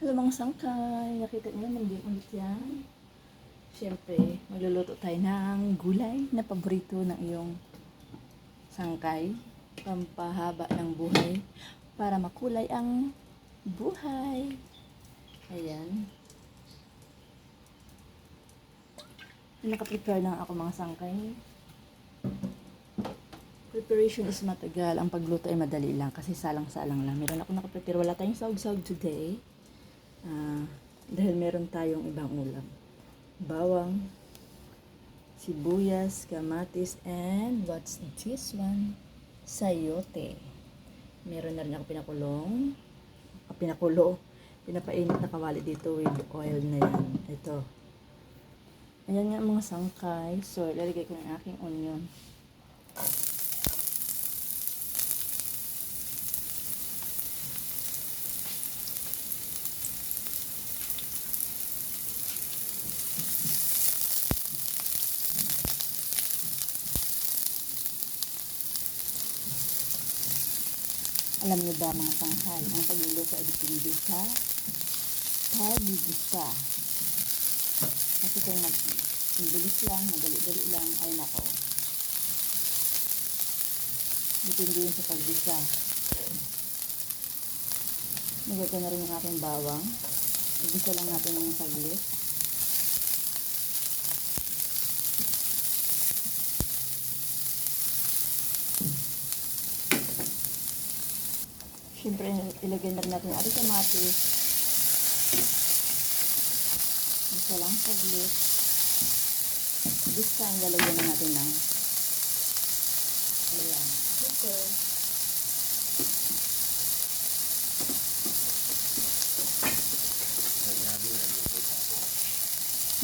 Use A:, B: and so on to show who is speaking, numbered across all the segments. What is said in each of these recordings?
A: Hello mga sangkay, nakita niyo naman din ulit yan. Siyempre, magluluto tayo ng gulay na paborito ng iyong sangkay. Pampahaba ng buhay para makulay ang buhay. Ayan. Nakaprepare na ako mga sangkay. Preparation is matagal. Ang pagluto ay madali lang kasi salang-salang lang. Meron ako nakaprepare. Wala tayong sahog-sahog today. Ah, dahil meron tayong ibang ulam. Bawang, sibuyas, kamatis, and what's this one? Sayote. Meron na rin ako pinakulong. Ah, pinakulo. Pinapainit na kawali dito with oil na yan. Ito. Ayan nga mga sangkay. So, lalagay ko ng aking onion. Alam niyo ba mga sangkay, ang pagluluto ay depende sa pagigisa. Kasi kung ang bilis lang, madali-dali lang, ay nako. Depende yun sa paggisa. Nagay ko na rin yung aking bawang. Igisa lang natin yung saglit. Siyempre, ilagay na natin yung ating kamatis. Isa lang saglit. This time, lalagyan na natin ng ayan, sugar.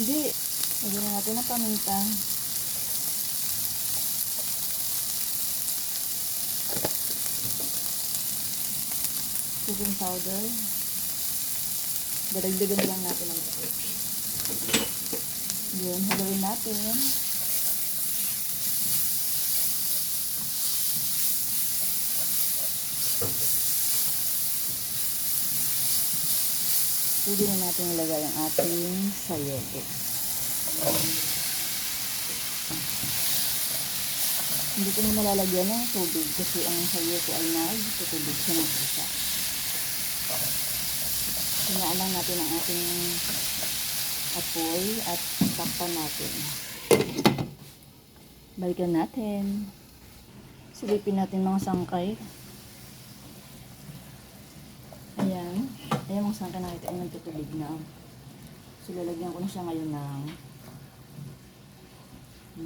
A: Hindi. Lagyan na natin ng paminta. Cooking powder. Dadagdagan lang natin ng ito. Yun, haluin natin. Pwede na natin ilagay ang ating sayote. Hindi ko na malalagyan ng tubig kasi ang sayote ay nagtutubig siya ng isa. Hinaan natin ang ating apoy at takpan natin. Balikan natin. Silipin natin mga sangkay. Ayan. Ayan mga sangkay nakita ay nagtutubig na. So lalagyan ko na siya ngayon ng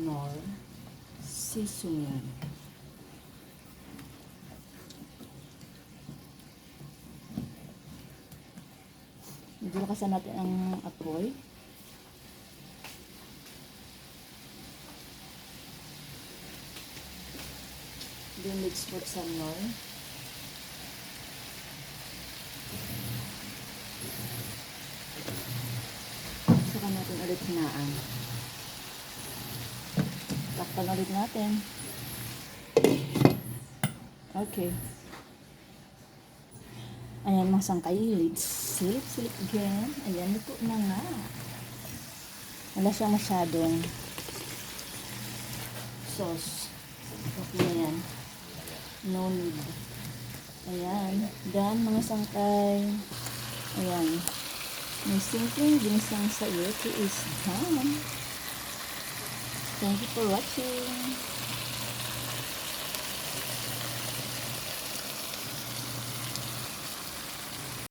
A: nor seasoning. Lakasan natin ang apoy. Then mix for some more. Saka natin ulit hinaan. Takpan ulit natin. Okay. Ayan, mga sangkay. Silip, silip again. Ayan, luto na nga. Wala siyang masyadong sauce. Okay na. No need. Ayan. Done, mga sangkay. Ayan. May simpleng ginisang sayote is done. Thank you for watching.